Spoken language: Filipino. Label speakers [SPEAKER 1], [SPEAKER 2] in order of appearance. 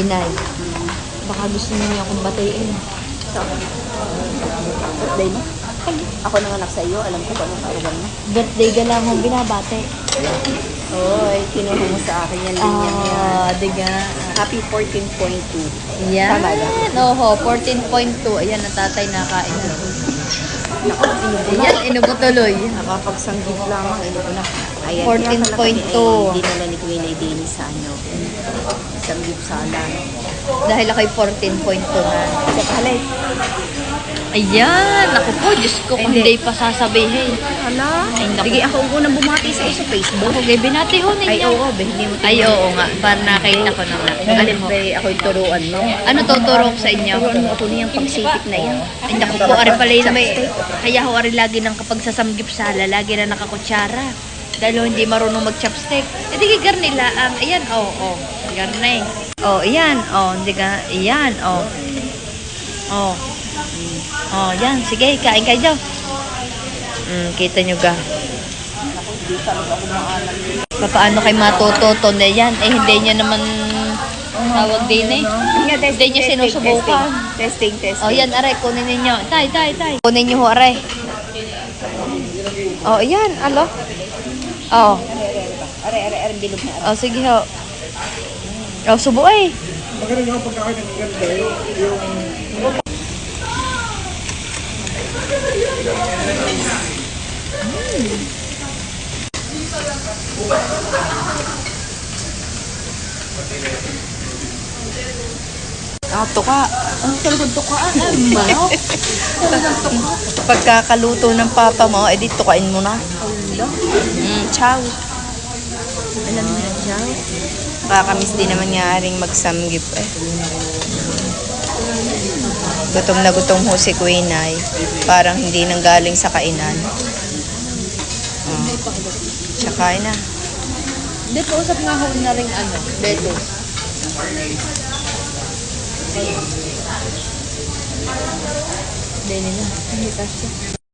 [SPEAKER 1] Inay. Baka gusto niyo akong batiin.
[SPEAKER 2] So, birthday mo? Ako nanganak sa iyo, alam ko kung anong kaarawan mo.
[SPEAKER 1] Birthday ka lang akong binabate.
[SPEAKER 2] Oy, kinuha mo sa akin yan, linya yan.
[SPEAKER 1] Ah, diga.
[SPEAKER 2] Happy 14.2.
[SPEAKER 1] Yan.
[SPEAKER 2] Tama ba?
[SPEAKER 1] Oho, 14.2. Ayan, ang tatay nakain na.
[SPEAKER 2] Naku, inubo na.
[SPEAKER 1] Ayan, inubo tuloy.
[SPEAKER 2] Nakapagsanggit lamang, inubo na. Ayan,
[SPEAKER 1] 14.2.
[SPEAKER 2] Hindi nila ni Queen ay din sa ano. Sanggip sala.
[SPEAKER 1] Dahil ako'y 14.2 na.
[SPEAKER 2] Sa palay.
[SPEAKER 1] Ayan, ako po, Diyos ko, kung
[SPEAKER 2] Hindi.
[SPEAKER 1] pa sasabihin.
[SPEAKER 2] Hala.
[SPEAKER 1] Ay, naku.
[SPEAKER 2] Sige, ako ang unang bumati sa iyo sa Facebook.
[SPEAKER 1] Ako, gay binati ho ninyo.
[SPEAKER 2] Ay, oo, ba, hindi mo
[SPEAKER 1] Ay, oo nga, para nakita ko na nga. Ano,
[SPEAKER 2] Alin
[SPEAKER 1] ho?
[SPEAKER 2] ba, ako'y turuan mo.
[SPEAKER 1] ano tuturo ko sa inyo?
[SPEAKER 2] Turuan mo ako niyang pagsipit na yan.
[SPEAKER 1] Ay, naku po, ari pala yun may, kaya ho, ari lagi nang kapag sasamgip sala, lagi na nakakutsara. Dahil ho, hindi marunong mag-chopstick. E di gigar nila, ang, ayan, oh, oh, garne. Oh, ayan, oh, hindi ka, ayan, oh. Oh. Mm. Oh, yan, sige, kain kayo dyan. Mm, kita nyo ga. Paano kayo matututo na yan? Eh, hindi niya naman tawag din eh. Hindi niya sinusubukan.
[SPEAKER 2] Testing, testing.
[SPEAKER 1] Oh, yan, aray, kunin ninyo. Tay, tay, tay. Kunin niyo ho, aray. Oh, yan, alo. Oh,
[SPEAKER 2] Are, are, are, bilog na.
[SPEAKER 1] oh, sige ho. Oh, subo eh.
[SPEAKER 3] Maganda yung pagkakain ng ganda yung,
[SPEAKER 2] Ah, tuka. Ang talagang tuka. Ano ba?
[SPEAKER 1] Pagkakaluto ng papa mo, edi tukain mo na. Mm, chow.
[SPEAKER 2] Alam mo na siya.
[SPEAKER 1] Kakamiss din naman nga ring magsamgip eh. Gutom na gutom ho si Queen ay. Parang hindi nang galing sa kainan. Tsaka na.
[SPEAKER 2] Hindi po, usap nga ho na rin ano, beto.
[SPEAKER 1] Hindi nila. Hindi kasi.